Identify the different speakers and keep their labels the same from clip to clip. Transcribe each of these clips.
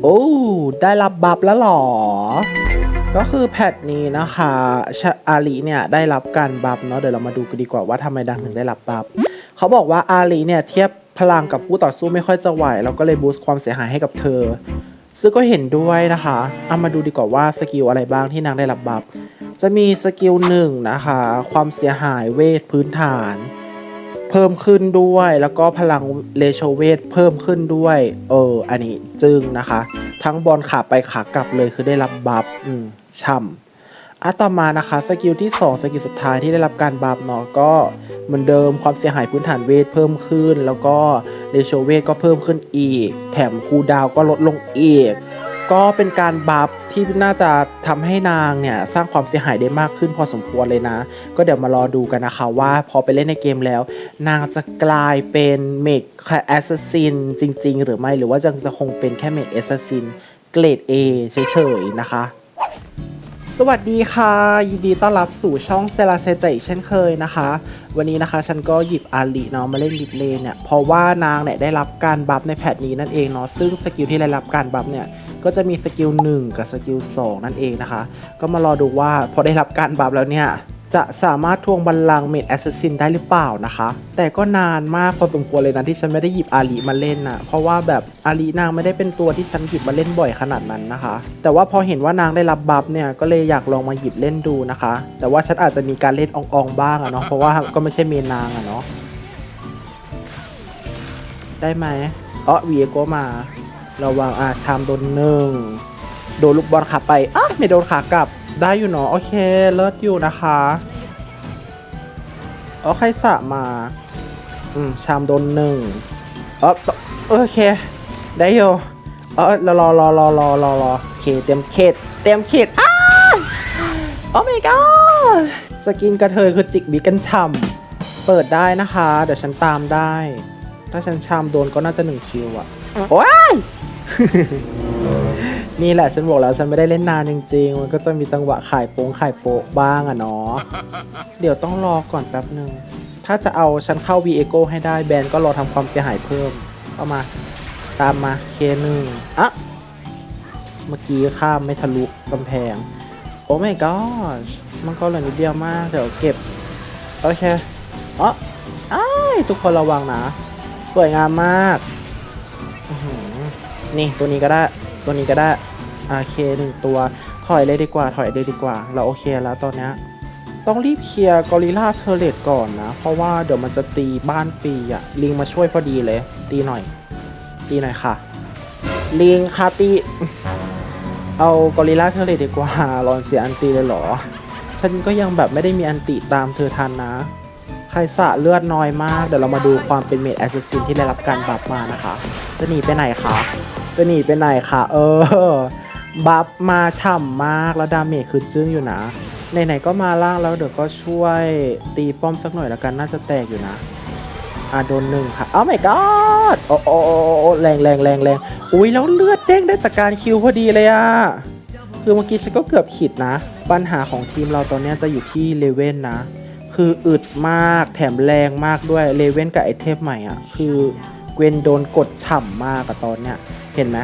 Speaker 1: โอ้ได้รับบัฟแล้วหรอ ก็คือแพทนี้นะคะชอาลีเนี่ยได้รับการบัฟเนาะเดี๋ยวเรามาดูกันดีกว่าว่าทำไมดังถึงได้รับบัฟเขาบอกว่าอาลีเนี่ยเทียบพลังกับผู้ต่อสู้ไม่ค่อยจะไหวแล้วก็เลยบูสต์ความเสียหายให้กับเธอ ซึ่งก็เห็นด้วยนะคะเอามาดูดีกว่าว่าสกิลอะไรบ้างที่นางได้รับบัฟจะมีสกิลหนึ่งนะคะ ความเสียหายเวทพื้นฐาน เพิ่มขึ้นด้วย แล้วก็พลังเลโชเวทเพิ่มขึ้นด้วย เออ อันนี้จึงนะคะ ทั้งบอลขาไปขากลับเลยคือได้รับบัฟอืมช่ำอะต่อมานะคะสกิลที่ 2 สกิลสุดท้ายที่ได้รับการบัฟเนาะก็เหมือนเดิมความเสียหายพื้นฐานเวทเพิ่มขึ้น แล้วก็เลโชเวทก็เพิ่มขึ้นอีก แถมคูดาวก็ลดลงอีก ก็เป็นการบัฟที่น่าจะทำให้นางเนี่ยสร้างความเสียหายได้มากขึ้นพอสมควรเลยนะ ก็เดี๋ยวมารอดูกันนะคะว่าพอไปเล่นในเกมแล้ว นางจะกลายเป็นเมดแอสซัสซินจริง ๆ หรือไม่หรือว่าจะจะคงเป็นแค่เมดแอสซัสซินเกรด A เฉยๆนะคะสวัสดีค่ะ ยินดีต้อนรับสู่ช่องเซราเซจอีกเช่นเคยนะคะ วันนี้นะคะฉันก็หยิบอาลีเนาะมาเล่นบิดเลนเนี่ยเพราะว่านางเนี่ยได้รับการบัฟในแพทนี้นั่นเองเนาะซึ่งสกิลที่ได้รับการบัฟเนี่ย ก็จะมีสกิล1กับสกิล2นั่นเองนะคะ ก็มารอดูว่าพอได้รับการบัฟแล้วเนี่ย จะสามารถทวงบัลลังก์เมดแอสซินได้หรือเปล่านะคะ แต่ก็นานมากพอสมควรเลยนะที่ฉันไม่ได้หยิบอาลีมาเล่นนะเพราะว่าแบบอาลีนางไม่ได้เป็นตัวที่ฉันหยิบมาเล่นบ่อยขนาดนั้นนะคะ แต่ว่าพอเห็นว่านางได้รับบัฟเนี่ยก็เลยอยากลองมาหยิบเล่นดูนะคะ แต่ว่าฉันอาจจะมีการเล่นอองๆบ้างอะเนาะเพราะว่าก็ไม่ใช่เมนนางอะเนาะได้ไหมเออวีโกมา ระวังอาชามโดนหนึ่งโดนลูกบอลขาไปอะไม่โดนขากลับได้อยู่เนาะโอเคเลิศอยู่นะคะโอเคสะมา อืมชามโดนหนึ่งเออโอเค ได้อยู่เออรอรอรอรอรอรอรอโอเคเต็มเขตเต็มเขตอ้าโอ้ my god สกินกระเทยคือจิกบีกันช่ำเปิดได้นะคะ เดี๋ยวฉันตามได้ ถ้าฉันชามโดนก็น่าจะหนึ่งคิวอะ โอ้ย นี่แหละฉันบอกแล้วฉันไม่ได้เล่นนานจริงๆ มันก็จะมีจังหวะขายโป้งขายโปะบ้างอะเนาะ เดี๋ยวต้องรอก่อนแป๊บหนึ่ง ถ้าจะเอาฉันเข้า v ีเอโกให้ได้แบรนด์ก็รอทำความเสียหายเพิ่ม เข้ามา ตามมาเคหนึ่งอะ เมื่อกี้ข้ามไม่ทะลุกำแพง โอ้ my god มันก็เหลือนิดเดียวมาก เดี๋ยวเก็บ โอเคอ๋ออายทุกคนระวังนะ สวยงามมาก นี่ตัวนี้ก็ได้ตัวนี้ก็ได้โอเคหนึ่งตัว ถอยเลยดีกว่า ถอยเลยดีกว่า เราโอเคแล้วตอนนี้ต้องรีบเคลียร์กอริลลาเทเลตก่อนนะ เพราะว่าเดี๋ยวมันจะตีบ้านฟรีอะลิงมาช่วยพอดีเลย ตีหน่อย ตีหน่อยค่ะ ลิงคาตีเอากอริลลาเทเลตดีกว่ารอนเสียอันตีเลยเหรอ ฉันก็ยังแบบไม่ได้มีอันติตามเธอทันนะ ใครสะเลือดน้อยมาก เดี๋ยวเรามาดูความเป็นเมดแอสซิสซินที่ได้รับการบัฟมานะคะ จะหนีไปไหนคะ จะหนีไปไหนคะเออ บัฟมาฉ่ำมากแล้วดาเมจคือจึ้งอยู่นะ ไหนๆก็มาล่างแล้วเดี๋ยวก็ช่วยตีป้อมสักหน่อยละกันน่าจะแตกอยู่นะอะโดนหนึ่งค่ะเอ้าไม่กอดโอ้โอ้โอ้โอ้แรงแรงแรงแรงอุ้ยแล้วเลือดเด้งได้จากการคิวพอดีเลยอะคือเมื่อกี้ฉันก็เกือบขิดนะ ปัญหาของทีมเราตอนนี้จะอยู่ที่เลเว่นนะ คืออึดมากแถมแรงมากด้วยเลเว่นกับไอเทมใหม่อะคือเกวนโดนกดฉ่ำมากอะตอนเนี้ย เห็นไหม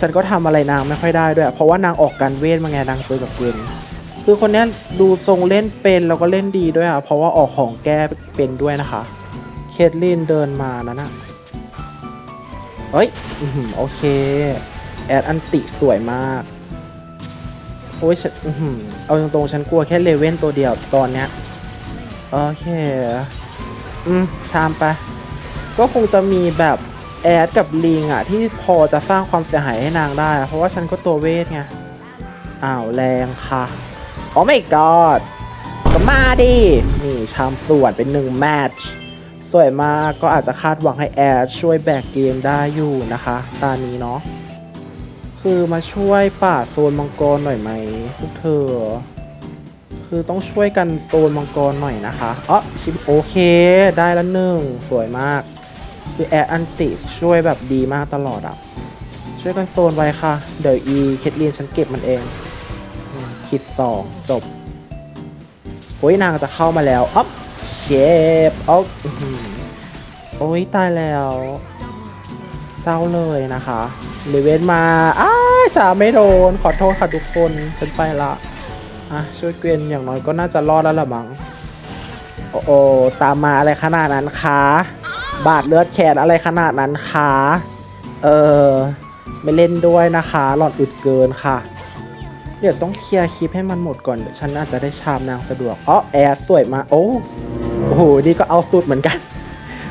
Speaker 1: ฉันก็ทำอะไรนางไม่ค่อยได้ด้วย เพราะว่านางออกการเวทมาไงนางเจอกับเกวนคือคนนี้ดูทรงเล่นเป็นแล้วก็เล่นดีด้วยอะ เพราะว่าออกของแก้เป็นด้วยนะคะ เคทลินเดินมานะนะเฮ้ยอื้อหือโอเค แอดอันติสวยมาก โอ้ยฉันอื้อหือเอาตรงๆ ฉันกลัวแค่เลเว่นตัวเดียวตอนเนี้ย โอเค อืมชามไป ก็คงจะมีแบบ แอดกับลิงอะที่พอจะสร้างความเสียหายให้นางได้ เพราะว่าฉันก็ตัวเวทไงอ้าวแรงค่ะโอ้ไม่กอดก็มาดินี่ชามส่วนเป็นหนึ่งแมตช์สวยมากก็อาจจะคาดหวังให้แอดช่วยแบกเกมได้อยู่นะคะ ตานี้เนาะคือมาช่วยป่าโซนมังกรหน่อยไหมพวกเธอ คือต้องช่วยกันโซนมังกรหน่อยนะคะอ๋อชิบโอเค ได้แล้วหนึ่งสวยมาก คือแอร์อันติช่วยแบบดีมากตลอดอะ ช่วยกันโซนไว้ค่ะ เดี๋ยวอีเคทลีนฉันเก็บมันเองคิดสองจบโอ้ยนางจะเข้ามาแล้วอ๊อฟเชฟอ๊อฟอื้อหือโอ้ยตายแล้วเศร้าเลยนะคะเลเวนมาอ้าจ๋าไม่โดน ขอโทษค่ะทุกคน ฉันไปละอะช่วยเกวียนอย่างน้อยก็น่าจะรอดแล้วละมั้งโอ้โอตามมาอะไรขนาดนั้นคะ บาดเลือดแขนอะไรขนาดนั้นคะ เออไม่เล่นด้วยนะคะ หลอดอึดเกินค่ะ เดี๋ยวต้องเคลียร์คลิปให้มันหมดก่อน เดี๋ยวฉันน่าจะได้ชามนางสะดวกอ๋อแอร์สวยมาโอ้โอ้โหนี่ก็เอาสุดเหมือนกัน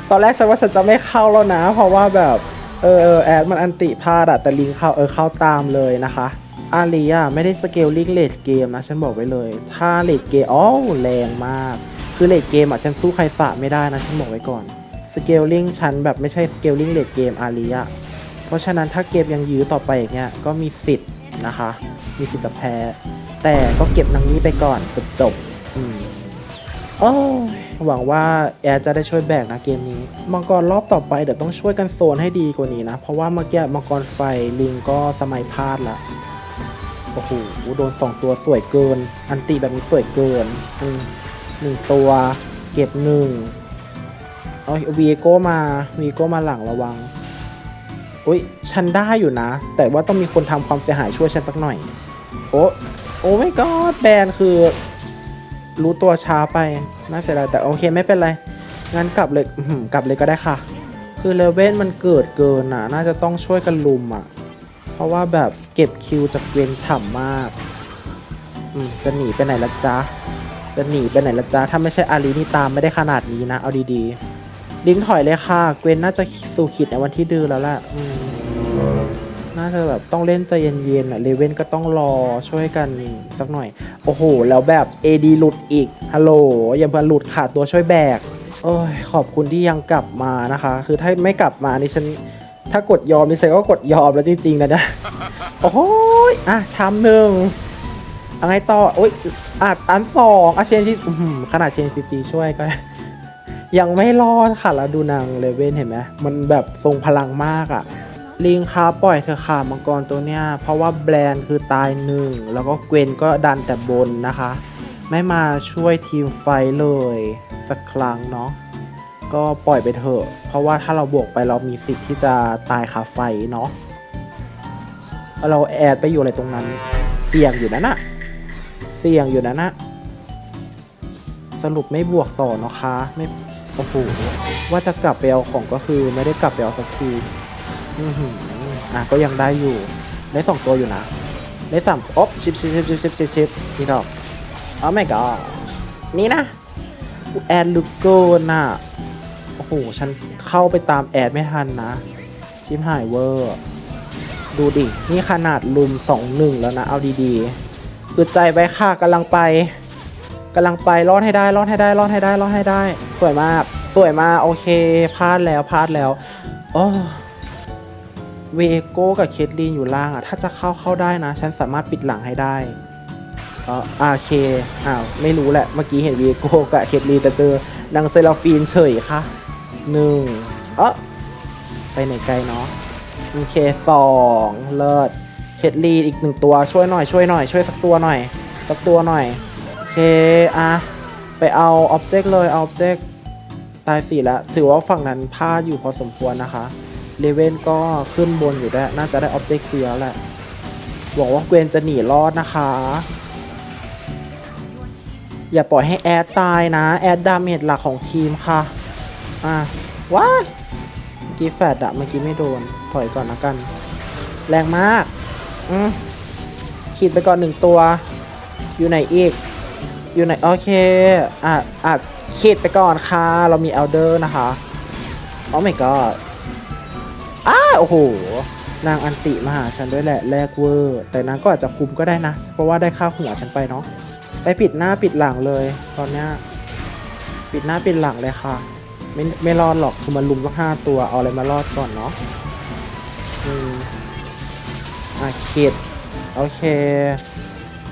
Speaker 1: ตอนแรกฉันว่าฉันจะไม่เข้าแล้วนะ เพราะว่าแบบ เออเออแอดมันอันติพลาดอะแต่ลิงเข้าเออเข้าตามเลยนะคะอารีอะไม่ได้สเกลลิงเลดเกมนะ ฉันบอกไว้เลย ถ้าเลดเกมอ๋อแรงมาก คือเลดเกมอะฉันสู้ใครสะไม่ได้นะ ฉันบอกไว้ก่อน สเกลลิ่งฉันแบบไม่ใช่สเกลลิ่งเลดเกมอารีอะเพราะฉะนั้นถ้าเกมยังยื้อต่อไปอย่างเงี้ยก็มีสิทธิ์นะคะ มีสิทธิ์จะแพ้ แต่ก็เก็บนางนี้ไปก่อนจบจบอืมโอ้หวังว่าแอร์จะได้ช่วยแบกนะเกมนี้ มังกรรอบต่อไปเดี๋ยวต้องช่วยกันโซนให้ดีกว่านี้นะ เพราะว่าเมื่อกี้มังกรไฟลิงก็สมัยพลาดละโอ้โหโดนสองตัวสวยเกิน อันตีแบบนี้สวยเกินอืมหนึ่งตัว เก็บหนึ่ง เอาวีโก้มาวีโก้มาหลังระวังอุ้ยฉันได้อยู่นะ แต่ว่าต้องมีคนทำความเสียหายช่วยฉันสักหน่อย โอ้โอ้ไม่ก็แบนคือ รู้ตัวช้าไปน่าเสียดายแต่โอเคไม่เป็นไร งั้นกลับเลยกลับเลยก็ได้ค่ะ คือเลเว่นมันเกิดเกินอะน่าจะต้องช่วยกันลุมอะ เพราะว่าแบบเก็บคิวจากเวนฉ่ำมากอืมจะหนีไปไหนละจ๊ะจะหนีไปไหนละจ๊ะถ้าไม่ใช่อารีนี่ตามไม่ได้ขนาดนี้นะ เอาดีๆ ลิงถอยเลยค่ะ เกวนน่าจะสู่ขิดในวันที่ดื้อแล้วแหละน่าจะแบบต้องเล่นใจเย็นๆอะเลเว่นก็ต้องรอช่วยกันสักหน่อย โอ้โห แล้วแบบ AD หลุดอีก ฮัลโหลอย่าเพิ่งหลุดขาดตัวช่วยแบก โอ้ย ขอบคุณที่ยังกลับมานะคะ คือถ้าไม่กลับมานี่ฉัน ถ้ากดยอมนี่ฉันก็กดยอมแล้วจริงๆนะนะโอ้โหยอะชามหนึ่งอาไงต่อโอ้ยอะอันสองอะเชนที่ขนาดเชนซีซีช่วยก็ ยังไม่รอดค่ะแล้วดูนางเลเว่นเห็นไหมมันแบบทรงพลังมากอะ่ะลิงค้าปล่อยเธอค่ะมังกรตัวเนี้ยเพราะว่าแบรนด์คือตายหนึ่ง แล้วก็เกวนก็ดันแต่บนนะคะ ไม่มาช่วยทีมไฟเลยสักครั้งเนาะก็ปล่อยไปเถอะ เพราะว่าถ้าเราบวกไปเรามีสิทธิ์ที่จะตายคาไฟเนาะเราแอดไปอยู่อะไรตรงนั้น เสี่ยงอยู่นะน่ะเสี่ยงอยู่นะน่ะสรุปไม่บวกต่อเนาะคะไม่ โอ้โหว่าจะกลับไปเอาของก็คือไม่ได้กลับไปเอาสักทีอือหืออะก็ยังได้อยู่ได้สองตัวอยู่นะได้สามอ๊บชิปชิปชิปชิปชิปชิปชิปนี่ดอกอ๋อไม่ก็นี่นะแอดลึกเกินน่ะโอ้โหฉันเข้าไปตามแอดไม่ทันนะ ชิมหายเวอร์ดูดิ นี่ขนาดลุมสองหนึ่งแล้วนะ เอาดีๆอึดใจไว้ค่ะกำลังไป กำลังไปรอดให้ได้รอดให้ได้รอดให้ได้รอดให้ได้ สวยมาก สวยมากโอเคพลาดแล้วพลาดแล้วโอ้เวโก้กับเคทลีนอยู่ล่างอะถ้าจะเข้าเข้าได้นะ ฉันสามารถปิดหลังให้ได้อ๋ออาโอเคอ้าวไม่รู้แหละเมื่อกี้เห็นเวโก้กับเคทลีนแต่เจอนางเซราฟีนเฉยค่ะหนึ่งเออไปไหนไกลเนาะโอเคสองเลิศเคทลีนอีกหนึ่งตัวช่วยหน่อยช่วยหน่อยช่วยสักตัวหน่อย สักตัวหน่อย เคอะไปเอาอ็อบเจกต์เลยเอาอ็อบเจกต์ตายสี่แล้ว ถือว่าฝั่งนั้นพลาดอยู่พอสมควรนะคะเลเว่นก็ขึ้นบนอยู่ได้ น่าจะได้อ็อบเจกต์เคลียแหละหวังว่าเกวนจะหนีรอดนะคะ อย่าปล่อยให้แอดตายนะ แอดดาเมจหลักของทีมค่ะ อะว้าเมื่อกี้แฟดอะเมื่อกี้ไม่โดน ถอยก่อนนะกัน แรงมาก อืมขีดไปก่อนหนึ่งตัว อยู่ไหนอีก อยู่ไหนโอเคอะอะขีดไปก่อนค่ะ เรามีเอลเดอร์นะคะโอ้ my god อ้าโอ้โห นางอันติมาหาฉันด้วยแหละแลกเวอร์ แต่นางก็อาจจะคุมก็ได้นะ เพราะว่าได้ค่าหัวฉันไปเนาะไปปิดหน้าปิดหลังเลย ตอนเนี้ยปิดหน้าปิดหลังเลยค่ะ ไม่ไม่รอดหรอกคือมันลุมตั้งห้าตัวเอาอะไรมารอดก่อนเนาะอืมอะคิดโอเค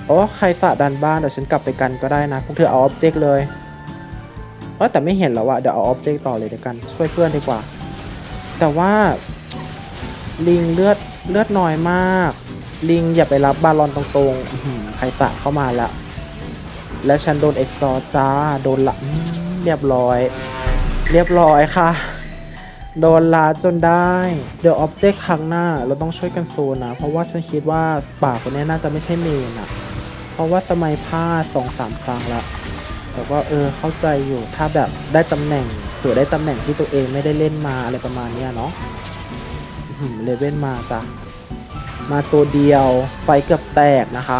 Speaker 1: โอ้ใครสะดันบ้านเดี๋ยวฉันกลับไปกันก็ได้นะพวกเธอเอาออบเจกต์เลยเออแต่ไม่เห็นแล้วอะเดี๋ยวเอาออบเจกต์ต่อเลยเดียวกัน ช่วยเพื่อนดีกว่า แต่ว่าลิงเลือดเลือดน้อยมาก ลิงอย่าไปรับบาลอนตรงๆใครสะเข้ามาละ และฉันโดนเอ็กซอร์จ้าโดนละเรียบร้อย เรียบร้อยค่ะ โดนลาจนได้ เดี๋ยวออบเจกต์ครั้งหน้า เราต้องช่วยกันโซนนะ เพราะว่าฉันคิดว่าป่าคนนี้น่าจะไม่ใช่เมนอะ ราะว่าสมัยพลาดสองสามครั้งละแต่ว่าเออเข้าใจอยู่ถ้าแบบได้ตำแหน่งเผื่อได้ตำแหน่งที่ตัวเองไม่ได้เล่นมาอะไรประมาณเนี้ยเนาะเลเว่นมาจ้ะมาตัวเดียวไฟเกือบแตกนะคะ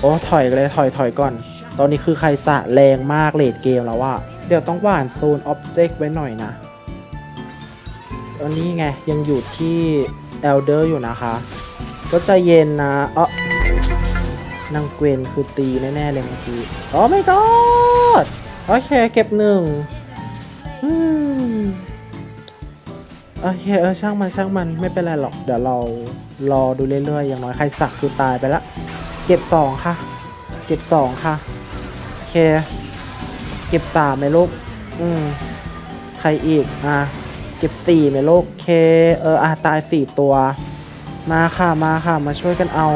Speaker 1: โอ้ถอยเลยถอยถอยก่อน ตอนนี้คือใครสะแรงมากเลดเกมแล้วว่า เดี๋ยวต้องหว่านโซนอ็อบเจกต์ไว้หน่อยนะ ตอนนี้ไงยังอยู่ที่เอลเดอร์อยู่นะคะ ก็ใจเย็นนะเออ นางเกวนคือตีแน่ๆเลยเมื่อกี้โอ้ไม่กอดโอเคเก็บหนึ่งอืมโอเคเออช่างมันช่างมันไม่เป็นไรหรอกเดี๋ยวเรารอดูเรื่อยๆอย่างน้อยใครสักคือตายไปละ เก็บสองค่ะ เก็บสองค่ะโอเค เก็บสามไหมลูกอืมใครอีกอะเก็บสี่ไหมลูกเค เอออะตายสี่ตัว มาค่ะมาค่ะมาช่วยกันเอา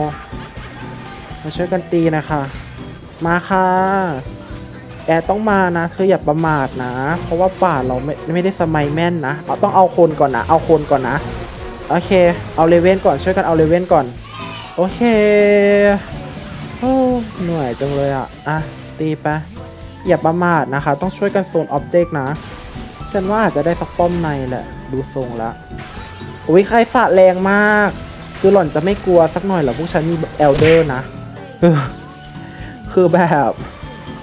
Speaker 1: มาช่วยกันตีนะคะ มาค่ะแอร์ต้องมานะ เธออย่าประมาทนะ เพราะว่าป่าเราไม่ไม่ได้สมัยแม่นนะเอาต้องเอาคนก่อนนะ เอาคนก่อนนะ โอเค เอาเลเว่นก่อน ช่วยกันเอาเลเว่นก่อน โอเคโอ้เหนื่อยจังเลยอะ อะ ตีไป อย่าประมาทนะคะ ต้องช่วยกันโซนอ็อบเจกต์นะ ฉันว่าอาจจะได้สักป้อมในแหละ ดูทรงละอุ้ยใครสะแรงมาก คือหล่อนจะไม่กลัวสักหน่อยเหรอพวกฉันมีเอลเดอร์นะ เออคือแบบ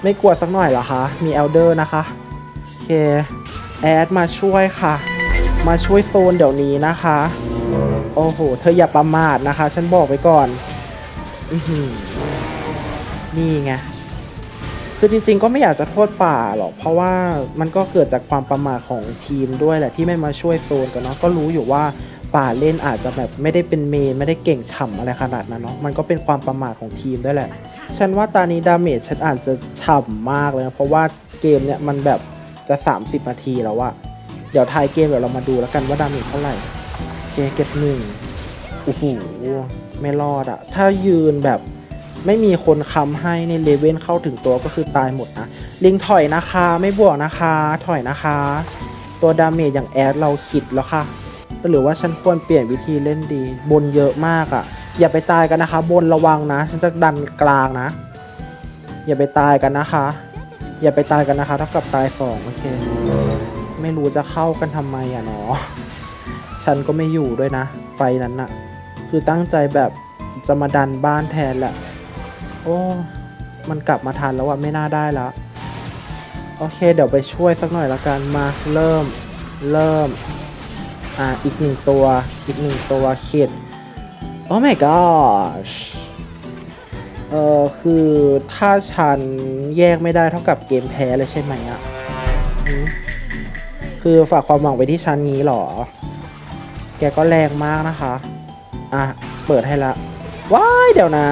Speaker 1: ไม่กลัวสักหน่อยเหรอคะ มีเอลเดอร์นะคะ โอเค แอดมาช่วยค่ะ มาช่วยโซนเดี๋ยวนี้นะคะ โอ้โห เธออย่าประมาทนะคะ ฉันบอกไว้ก่อนอนี่ไง คือจริงๆก็ไม่อยากจะโทษป่าหรอก เพราะว่ามันก็เกิดจากความประมาทของทีมด้วยแหละที่ไม่มาช่วยโซนกันเนาะ ก็รู้อยู่ว่า ป่าเล่นอาจจะแบบไม่ได้เป็นเมนไม่ได้เก่งฉ่ำอะไรขนาดนั้นเนาะมันก็เป็นความประมาทของทีมด้วยแหละ ฉันว่าตานี้ดาเมจฉันอาจจะฉ่ำมากเลยนะเพราะว่าเกมเนี่ยมันแบบจะ 30 นาทีแล้วอะเดี๋ยวท้ายเกมเดี๋ยวเรามาดูแล้วกันว่าดาเมจเท่าไหร่โอเคเก็บหนึ่งโอ้โหไม่รอดอะถ้ายืนแบบไม่มีคนค้ำให้ในเลเว่นเข้าถึงตัวก็คือตายหมดนะลิงถอยนะคะ ไม่บวกนะคะ ถอยนะคะ ตัวดาเมจอย่างแอดเราคิดแล้วค่ะ หรือว่าฉันควรเปลี่ยนวิธีเล่นดี บนเยอะมากอะ่ะ อย่าไปตายกันนะคะ บนระวังนะ ฉันจะดันกลางนะ อย่าไปตายกันนะคะ อย่าไปตายกันนะคะเท่ากับตายสองโอเค ไม่รู้จะเข้ากันทำไมอะเนาะฉันก็ไม่อยู่ด้วยนะ ไฟนั้นน่ะ คือตั้งใจแบบจะมาดันบ้านแทนแหละ โอ้มันกลับมาทันแล้วอะไม่น่าได้ล้วโอเค เดี๋ยวไปช่วยสักหน่อยละกันมาเริ่ม เริ่ม อ่าอีกหนึ่งตัวอีกหนึ่งตัวคิดโอ้ my gosh เออคือถ้าฉันแยกไม่ได้เท่ากับเกมแพ้เลยใช่ไหมอะคือฝากความหวังไว้ที่ฉันงี้หรอ แกก็แรงมากนะคะ อะ เปิดให้ละ ว้าย เดี๋ยวนะ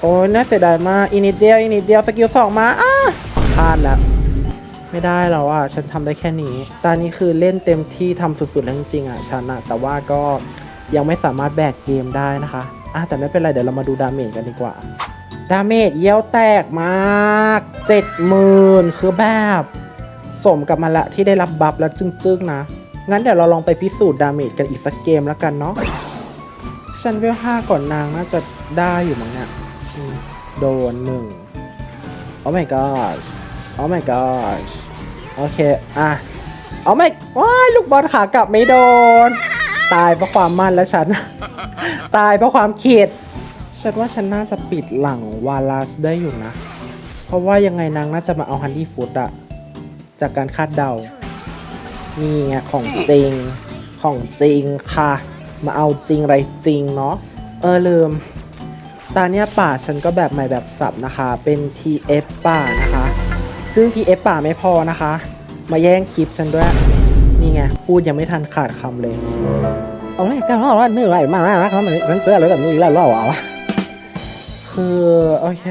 Speaker 1: โอ้ยน่าเสียดายมากอีกนิดเดียวอีกนิดเดียว สกิลสองมา อะพลาดแล้ว ไม่ได้แล้วอะฉันทำได้แค่นี้ตอนนี้คือเล่นเต็มที่ทำสุดๆแล้วจริงๆอะฉันอะแต่ว่าก็ยังไม่สามารถแบกเกมได้นะคะอะแต่ไม่เป็นไรเดี๋ยวเรามาดูดาเมจกันดีกว่าดาเมจเยี่ยวแตกมากเจ็ดหมื่นคือแบบสมกับมันละที่ได้รับบัฟแล้วจึ้งๆนะงั้นเดี๋ยวเราลองไปพิสูจน์ดาเมจกันอีกสักเกมแล้วกันเนาะฉันเวลห้าก่อนนางน่าจะได้อยู่มั้งเนี่ยโดนหนึ่งโอ้ my god โอ้ my god โอเค อะโอ้ my ว้ายลูกบอลขากลับไม่โดน ตายเพราะความมั่นแล้วฉัน ตายเพราะความข็ดฉันว่าฉันน่าจะปิดหลังวาลาสได้อยู่นะ เพราะว่ายังไงนางน่าจะมาเอาฮันดี้ฟูดอะจากการคาดเดา นี่ไงของจริง ของจริงค่ะ มาเอาจริงอะไรจริงเนาะ เออลืม ตาเนี้ยป่าฉันก็แบบใหม่แบบสับนะคะ เป็น TF ป่านะคะ ซึ่ง TF ป่าไม่พอนะคะ มาแย่งคลิปฉันด้วย นี่ไง พูดยังไม่ทันขาดคำเลยโอ้ยก็ว่าเหนื่อยมากนะครับฉันเจออะไรแบบนี้แล้วหรอวะคือ โอเค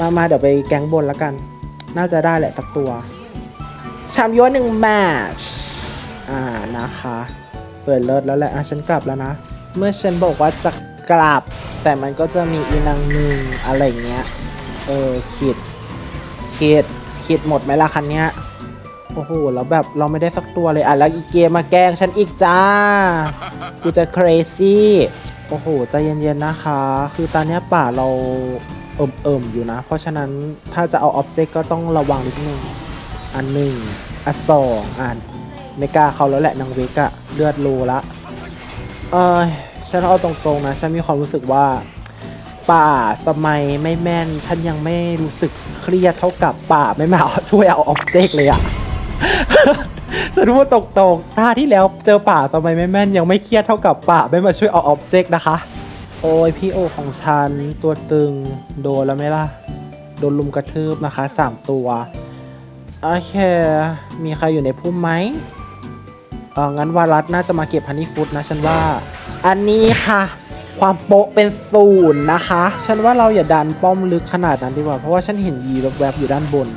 Speaker 1: มามาเดี๋ยวไปแกงบนแล้วกัน น่าจะได้แหละสักตัว ชามยัวหนึ่งแมชอ่านะคะเฟิร์เลิศแล้วแหละอะฉันกลับแล้วนะ เมื่อฉันบอกว่าจะกลับ แต่มันก็จะมีอีนางหนึ่งอะไรเงี้ย เออ คิด คิดคิดหมดไหมล่ะคันเนี้ยโอ้โหแล้วแบบเราไม่ได้สักตัวเลยอะแล้วอีเกมมาแกล้งฉันอีกจ้ากูจะ crazy โอ้โหใจเย็นๆนะคะ คือตอนนี้ป่าเราเอิ่มๆอยู่นะ เพราะฉะนั้นถ้าจะเอาอ็อบเจกต์ก็ต้องระวังนิดนึง อันหนึ่งอันสองอันไม่กล้าเขาแล้วแหละนางเวกอะเลือดโลละ เออฉันเอาตรงๆนะ ฉันมีความรู้สึกว่า ป่าสมัยไม่แม่นฉันยังไม่รู้สึกเครียดเท่ากับป่าไม่มาช่วยเอาออบเจกต์เลยอะฉันพูดตรงๆตาที่แล้วเจอป่าสมัยไม่แม่นยังไม่เครียดเท่ากับป่าไม่มาช่วยเอาออบเจกต์นะคะ โอ้ยพี่โอของฉันตัวตึงโดนแล้วไหมล่ะ โดนลุมกระทืบนะคะสามตัวโอเค มีใครอยู่ในพุ่มไหมเอองั้นวารัตน่าจะมาเก็บฮันนี่ฟุตนะฉันว่า อันนี้ค่ะ ความโปะเป็นศูนย์นะคะ ฉันว่าเราอย่าดันป้อมลึกขนาดนั้นดีกว่า เพราะว่าฉันเห็นยีแวบๆอยู่ด้านบน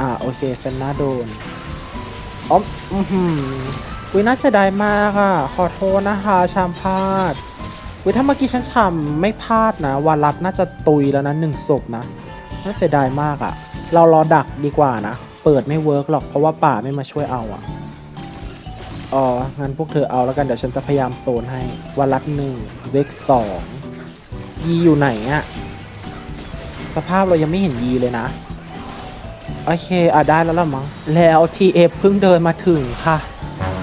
Speaker 1: อ่าโอเคเซนน่าโดนอ๋ออือหืออุ้ยน่าเสียดายมากอะ ขอโทษนะคะชามพลาดอุ้ยถ้าเมื่อกี้ฉันชามไม่พลาดนะวารัตน่าจะตุยแล้วนะหนึ่งศพนะ น่าเสียดายมากอะ่ะ เรารอดักดีกว่านะ เปิดไม่เวิร์กหรอกเพราะว่าป่าไม่มาช่วยเอาอะ่ะ อ๋อ งั้นพวกเธอเอาแล้วกัน เดี๋ยวฉันจะพยายามโซนให้วันลักหนึ่งเวกสองยีอยู่ไหนอะ่ะสภาพเรายังไม่เห็นยีเลยนะ โอเค อะ ได้แล้วละมั้ง แล้วทีเอฟเพิ่งเดินมาถึงค่ะ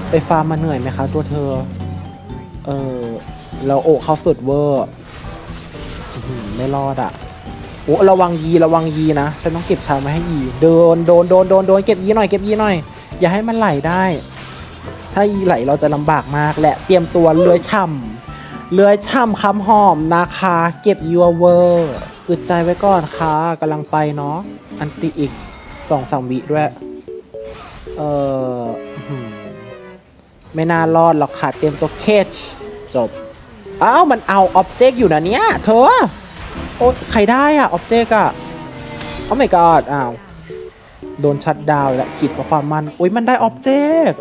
Speaker 1: ไปฟาร์มมาเหนื่อยไหมคะตัวเธอ เออเราโอกเขาสุดเวอร์ไม่รอดอะโอ้ระวังยีระวังยีนะ ฉันต้องเก็บชามาให้ยีโดนโดนโดนโดนโดนเก็บยีหน่อยเก็บยีหน่อย อย่าให้มันไหลได้ ถ้ายีไหลเราจะลำบากมากและเตรียมตัวเลื้อยช่ำเลื้อยช่ำคำหอมนะคะ เก็บยูเวอร์อึดใจไว้ก่อนค่ะกำลังไปเนาะอันติอีกสองสามวิด้วย เออไม่น่ารอดหรอกค่ะ เตรียมตัวเคชจบ อ้าว มันเอาอ็อบเจกต์อยู่นะเนี่ย เธอ โอ้ใครได้อะอ็อบเจกต์อะโอ้ my god อ้าว โดนชัดดาวและขีดเพราะความมัน อุ้ยมันได้อ็อบเจกต์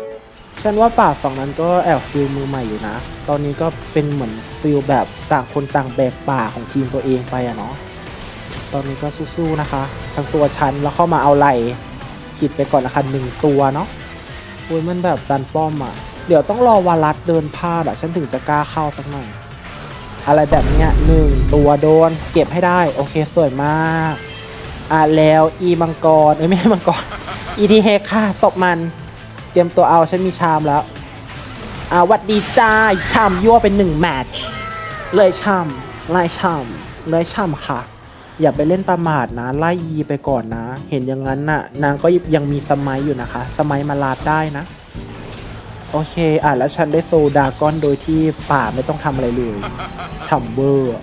Speaker 1: ฉันว่าป่าฝั่งนั้นก็แอบฟิลมือใหม่อยู่นะ ตอนนี้ก็เป็นเหมือนฟิลแบบต่างคนต่างแบกป่าของทีมตัวเองไปอะเนาะ ตอนนี้ก็สู้ๆนะคะ ทั้งตัวฉันแล้วเข้ามาเอาไหลขีดไปก่อนนะคะหนึ่งตัวเนาะอุ้ยมันแบบดันป้อมอะเดี๋ยวต้องรอวารัดเดินพลาดอะฉันถึงจะกล้าเข้าสักหน่อย อะไรแบบเนี้ยหนึ่งตัวโดนเก็บให้ได้ โอเคสวยมาก อะแล้วอีมังกรเอ้ยไม่ใช่มังกรอีทีเฮค่ะตบมัน เตรียมตัวเอาฉันมีชามแล้วอาวัดดีจ้าชามยั่วเป็นหนึ่งแมตช์เลยชามไล่ชามเลยชามค่ะ อย่าไปเล่นประมาทนะ ไล่ยีไปก่อนนะ เห็นอย่างนั้นน่ะ นางก็ยังมีสมัยอยู่นะคะ สมัยมาลาดได้นะ โอเค อะแล้วฉันได้โซดากอนโดยที่ป่าไม่ต้องทำอะไรเลยฉ่ำเวอร์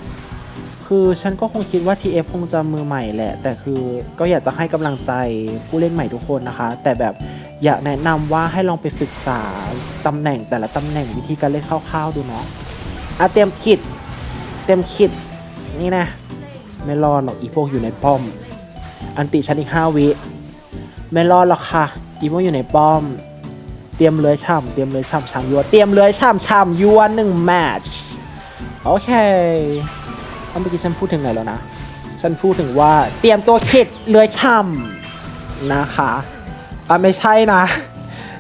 Speaker 1: คือฉันก็คงคิดว่า TF คงจะมือใหม่แหละ แต่คือก็อยากจะให้กำลังใจผู้เล่นใหม่ทุกคนนะคะ แต่แบบอยากแนะนำว่าให้ลองไปศึกษาตำแหน่งแต่ละตำแหน่งวิธีการเล่นคร่าวๆดูเนาะอะเตรียมคิด เตรียมคิดนี่นะ ไม่รอดหรอกอีพวกอยู่ในป้อม อันติฉันอีกห้าวิ ไม่รอดหรอกค่ะ อีพวกอยู่ในป้อม เตรียมเลื้อยช่ำเตรียมเลื้อยช่ำช่ำยัวเตรียมเลื้อยช่ำช่ำยัวหนึ่งแมตช์โอเค เอาเมื่อกี้ฉันพูดถึงไหนแล้วนะ ฉันพูดถึงว่าเตรียมตัวคิดเลื้อยช่ำนะคะอะไม่ใช่นะ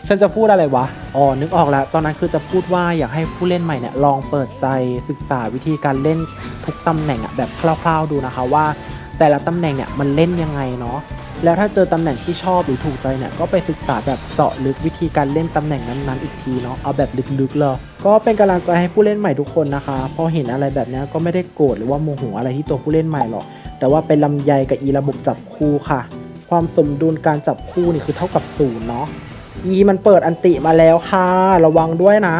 Speaker 1: ฉันจะพูดอะไรวะ อ๋อ นึกออกแล้ว ตอนนั้นคือจะพูดว่าอยากให้ผู้เล่นใหม่เนี่ยลองเปิดใจศึกษาวิธีการเล่นทุกตำแหน่งอะแบบคร่าวๆดูนะคะว่า แต่ละตำแหน่งเนี่ยมันเล่นยังไงเนาะแล้วถ้าเจอตำแหน่งที่ชอบหรือถูกใจเนี่ยก็ไปศึกษาแบบเจาะลึกวิธีการเล่นตำแหน่งนั้นๆอีกทีเนาะเอาแบบลึกๆเลยก็เป็นกำลังใจให้ผู้เล่นใหม่ทุกคนนะคะ พอเห็นอะไรแบบนี้ก็ไม่ได้โกรธหรือว่าโมโหอะไรที่ตัวผู้เล่นใหม่หรอกแต่ว่าเป็นลำไยกับอีระบบจับคู่ค่ะ ความสมดุลการจับคู่นี่คือเท่ากับศูนย์เนาะอีมันเปิดอันติมาแล้วค่ะ ระวังด้วยนะ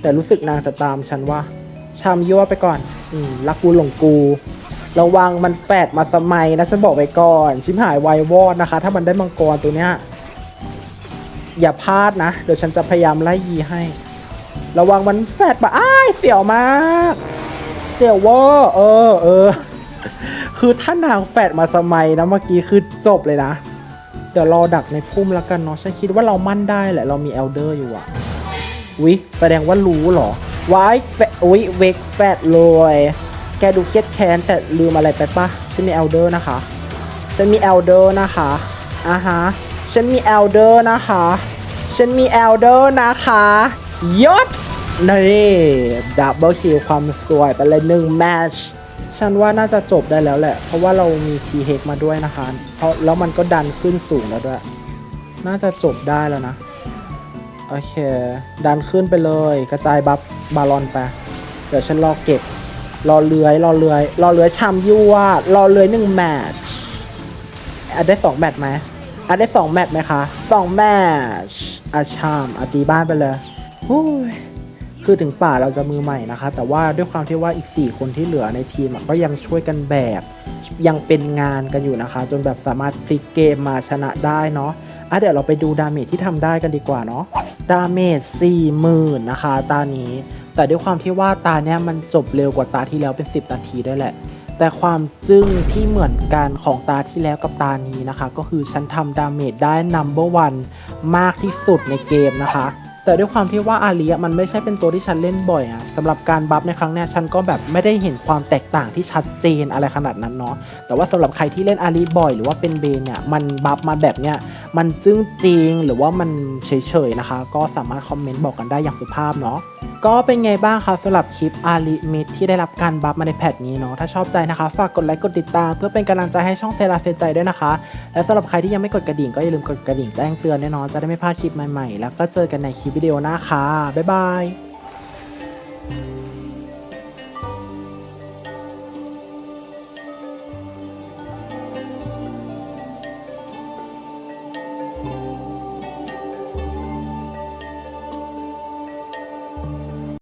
Speaker 1: แต่รู้สึกนางจะตามฉันว่าชามยั่วไปก่อน อืมรักกูหลงกู ระวังมันแฝดมาสมัยนะฉันบอกไว้ก่อน ชิมหายไววอดนะคะ ถ้ามันได้มังกรตัวเนี้ยอย่าพลาดนะ เดี๋ยวฉันจะพยายามไล่ยีให้ ระวังมันแฝดมาอ้ายเสี่ยวมากเสี่ยววอเออเออคือถ้านางแฝดมาสมัยนะเมื่อกี้คือจบเลยนะ เดี๋ยวรอดักในพุ่มแล้วกันเนาะฉันคิดว่าเรามั่นได้แหละเรามีเอลเดอร์อยู่อะวิแสดงว่ารู้เหรอวายแฟวิเวกแฟดเลย แกดูเครียดแค้นแต่ลืมอะไรไปปะฉันมีเอลเดอร์นะคะ ฉันมีเอลเดอร์นะคะอ่าฮะ ฉันมีเอลเดอร์นะคะ ฉันมีเอลเดอร์นะคะยศนี่ดับเบิลคิวความสวยไปเลยหนึ่งแมชฉันว่าน่าจะจบได้แล้วแหละ เพราะว่าเรามีทีเฮกมาด้วยนะคะ เพราะแล้วมันก็ดันขึ้นสูงแล้วด้วย น่าจะจบได้แล้วนะ โอเค ดันขึ้นไปเลย กระจายบัฟบาลอนไป เดี๋ยวฉันรอเก็บ รอเลื้อยรอเลื้อยรอเลื้อยชามยั่วรอเลื้อยหนึ่งแมตช์อัดได้สองแมตช์ไหมอัดได้สองแมตช์ไหมคะสองแมตช์อาชามอาตีบ้านไปเลยคือถึงป่าเราจะมือใหม่นะคะ แต่ว่าด้วยความที่ว่าอีก 4 คนที่เหลือในทีมก็ยังช่วยกันแบกยังเป็นงานกันอยู่นะคะ จนแบบสามารถพลิกเกมมาชนะได้เนาะอะเดี๋ยวเราไปดูดาเมจที่ทำได้กันดีกว่าเนาะดาเมจ40,000นะคะตานี้ แต่ด้วยความที่ว่าตาเนี้ยมันจบเร็วกว่าตาที่แล้วเป็น 10 นาทีด้วยแหละ แต่ความจึ้งที่เหมือนกันของตาที่แล้วกับตานี้นะคะ ก็คือฉันทำดาเมจได้นัมเบอร์วันมากที่สุดในเกมนะคะ แต่ด้วยความที่ว่าอาลีอะมันไม่ใช่เป็นตัวที่ฉันเล่นบ่อยอะสำหรับการบัฟในครั้งเนี้ยฉันก็แบบไม่ได้เห็นความแตกต่างที่ชัดเจนอะไรขนาดนั้นเนาะแต่ว่าสำหรับใครที่เล่นอาลีบ่อย หรือว่าเป็นเบนเนี่ยมันบัฟมาแบบเนี้ยมันจึ้งจริงหรือว่ามันเฉยๆนะคะ ก็สามารถคอมเมนต์บอกกันได้อย่างสุภาพเนาะก็เป็นไงบ้างคะสำหรับคลิปอาลีมิดที่ได้รับการบัฟมาในแพทนี้เนาะถ้าชอบใจนะคะ ฝากกดไลค์กดติดตาม เพื่อเป็นกำลังใจให้ช่องเซราเซใจด้วยนะคะ และสำหรับใครที่ยังไม่กดกระดิ่งก็อย่าลืมกดกระดิ่งแจ้งเตือนด้วยเนจะได้ไม่พลาดคลิปใหม่ๆ แล้วก็เจอกันในคลิปวิดีโอหน้าค่ะ บ๊ายบาย